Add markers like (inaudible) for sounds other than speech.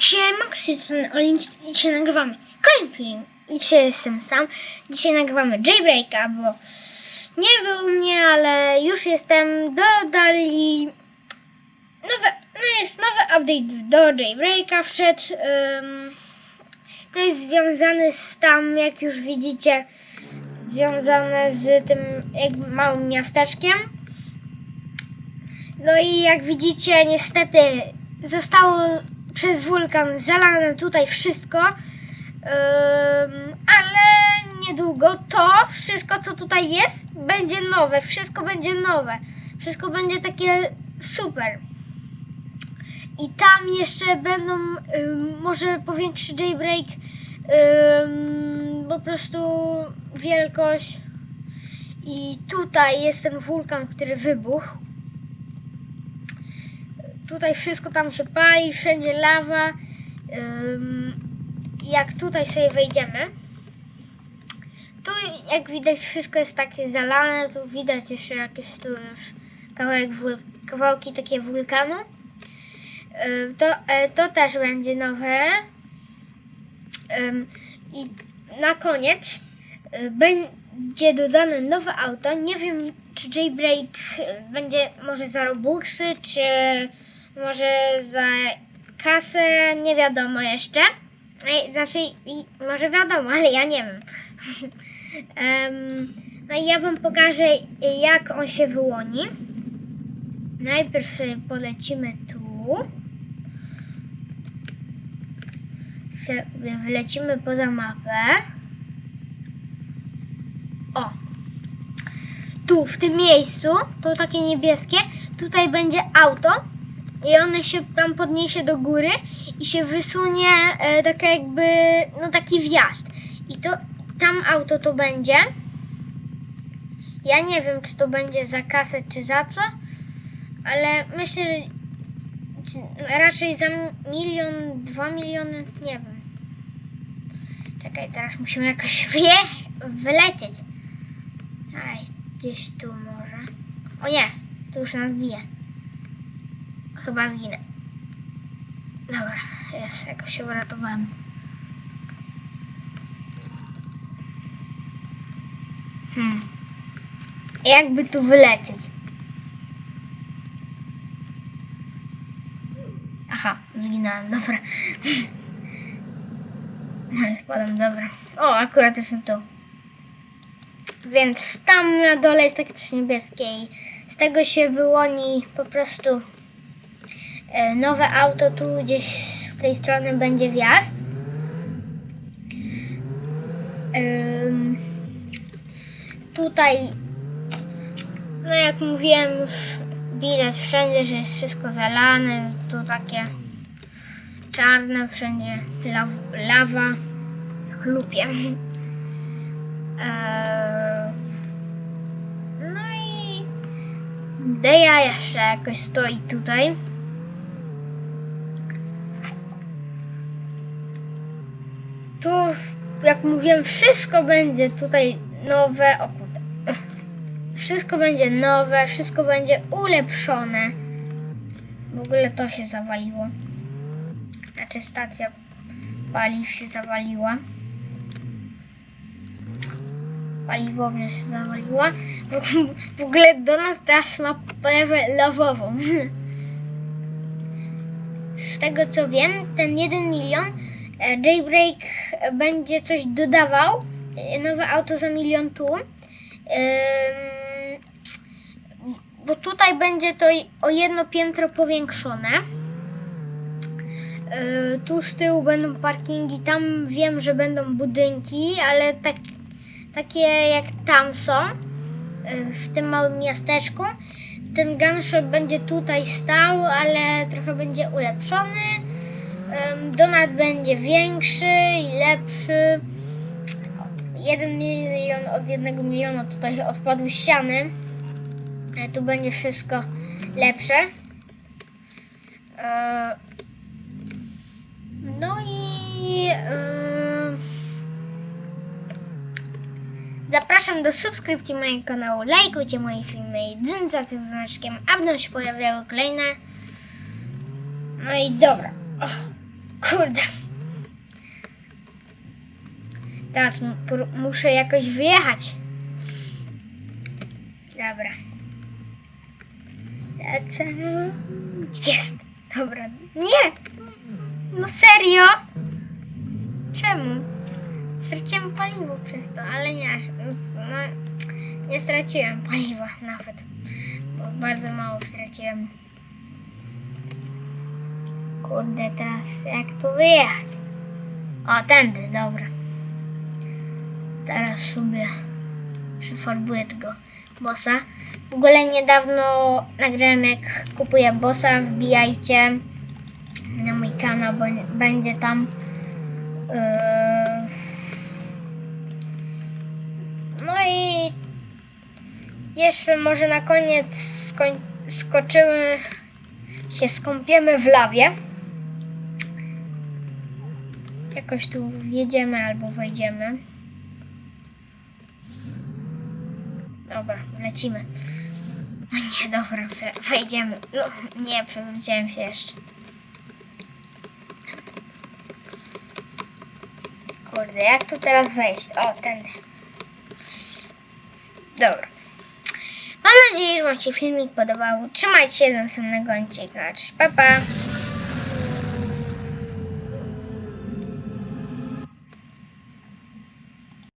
Siema, jestem Olin, dzisiaj nagrywamy kolejny film. Dzisiaj jestem sam. Dzisiaj nagrywamy Jailbreaka, bo nie był mnie, ale już jestem. Dodali nowe, no jest nowy update do Jailbreaka wszedł. Ym, to jest związane z tam, jak już widzicie, związane z tym jak małym miasteczkiem. No i jak widzicie, niestety zostało przez wulkan zalane tutaj wszystko. Ale niedługo to wszystko, co tutaj jest, będzie nowe. Wszystko będzie nowe. Wszystko będzie takie super. I tam jeszcze będą, może powiększy jailbreak po prostu wielkość. I tutaj jest ten wulkan, który wybuchł. Tutaj wszystko tam się pali, wszędzie lawa. Jak tutaj sobie wejdziemy, tu jak widać wszystko jest takie zalane, tu widać jeszcze jakieś tu już kawałek kawałki takie wulkanu. To, e, to też będzie nowe. I na koniec y, będzie dodane nowe auto. Nie wiem, czy Jailbreak y, będzie może za Robuxy, czy może za kasę, nie wiadomo jeszcze. Znaczy, może wiadomo, ale ja nie wiem. (laughs) Em, no i ja wam pokażę, jak on się wyłoni. Najpierw polecimy tu. Sobie wylecimy poza mapę. O! Tu, w tym miejscu, to takie niebieskie, tutaj będzie auto i one się tam podniesie do góry i się wysunie e, taka jakby, no taki wjazd. I to, tam auto to będzie. Ja nie wiem, czy to będzie za kasę, czy za co, ale myślę, że raczej za milion, dwa miliony, nie wiem. Czekaj, teraz musimy jakoś (laughs) wyje wylecieć. Aj, gdzieś tu może. O nie, tu już nas bije. Chyba zginę. Dobra, jest, jakoś się uratowałem. Hmm. Jakby tu wylecieć? Aha, zginąłem, dobra. (laughs) No i spadam, dobra. O, akurat jestem tu. Więc tam na dole jest takie coś niebieskie i z tego się wyłoni po prostu nowe auto. Tu gdzieś z tej strony będzie wjazd. Tutaj, no jak mówiłem, widać wszędzie, że jest wszystko zalane. Tu takie czarne, wszędzie law, lawa, chlupie. Eee, no i Deja jeszcze jakoś stoi tutaj. Jak mówiłem, wszystko będzie tutaj nowe. O kurde. Wszystko będzie nowe, wszystko będzie ulepszone. W ogóle to się zawaliło. Znaczy stacja paliw się zawaliła. Paliwownia się zawaliła. W- W ogóle do nas teraz ma polewę lawową. Z tego co wiem, ten 1 milion e, Jailbreak będzie coś dodawał. e, Nowe auto za milion tu. Bo tutaj będzie to o jedno piętro powiększone. E, Tu z tyłu będą parkingi, tam wiem, że będą budynki, ale tak, takie jak tam są, e, w tym małym miasteczku. Ten gunshop będzie tutaj stał, ale trochę będzie ulepszony. Donat będzie większy i lepszy. Jeden milion od jednego miliona tutaj odpadły ściany. E, Tu będzie wszystko lepsze. E, No i zapraszam do subskrypcji mojego kanału, lajkujcie moje filmy i dzwoncie z dzwoneczkiem, aby nam się pojawiały kolejne. No i dobra. Kurde. Teraz muszę jakoś wyjechać. Dobra. Jest. Dobra. Nie! No serio? Czemu? Straciłem paliwo przez to, ale nie aż. No, nie straciłem paliwa nawet. Bo bardzo mało straciłem. Kurde, teraz jak tu wyjechać? O, tędy, dobra. Teraz sobie przefarbuję tego bossa. W ogóle niedawno nagrałem jak kupuję bossa, wbijajcie na mój kanał, bo będzie tam yy, no i jeszcze może na koniec skoczymy się skąpiemy w lawie. Jakoś tu wjedziemy albo wejdziemy. Dobra, lecimy. No nie, dobra, we- wejdziemy. No nie, przewróciłem się jeszcze. Kurde, jak tu teraz wejść? O, tędy. Dobra. Mam nadzieję, że Wam się filmik podobał. Trzymajcie się do następnego odcinka. Pa pa!